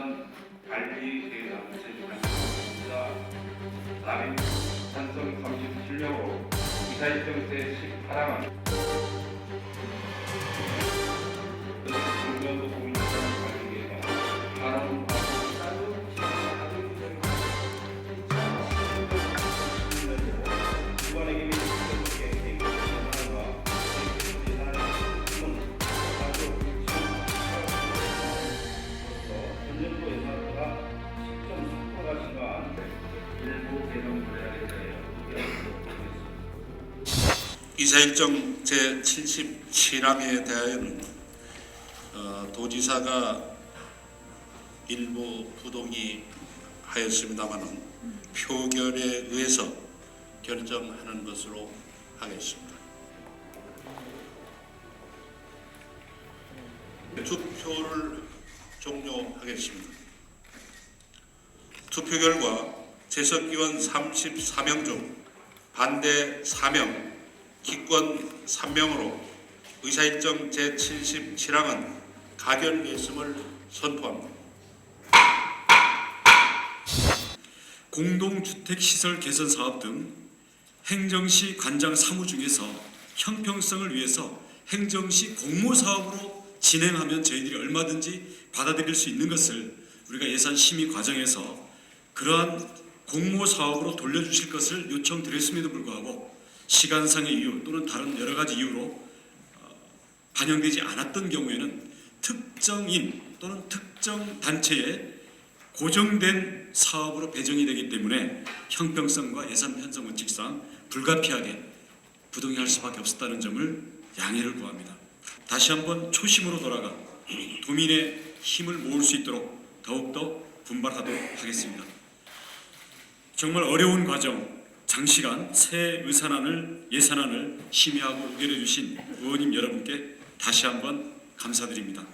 관리 계획안 제시하였습니다. 남인 산성 37명으로 이사일 정세 18항은 공연도 공인 이사일정 제77항에 대하여는 어, 도지사가 일부 부동의 하였습니다마는 표결에 의해서 결정하는 것으로 하겠습니다. 투표를 종료하겠습니다. 투표 결과 재석기원 34명 중 반대 4명, 기권 3명으로 의사일정 제77항은 가결됐음을 선포합니다. 공동주택시설 개선 사업 등 행정시 관장 사무 중에서 형평성을 위해서 행정시 공모 사업으로 진행하면 저희들이 얼마든지 받아들일 수 있는 것을 우리가 예산 심의 과정에서 그러한 공모 사업으로 돌려주실 것을 요청드렸음에도 불구하고 시간상의 이유 또는 다른 여러 가지 이유로 어, 반영되지 않았던 경우에는 특정인 또는 특정 단체에 고정된 사업으로 배정이 되기 때문에 형평성과 예산 편성 원칙상 불가피하게 부동의할 수밖에 없었다는 점을 양해를 구합니다. 다시 한번 초심으로 돌아가 도민의 힘을 모을 수 있도록 더욱더 분발하도록 하겠습니다. 정말 어려운 과정, 장시간 새 의산안을 예산안을 심의하고 의결해 주신 의원님 여러분께 다시 한번 감사드립니다.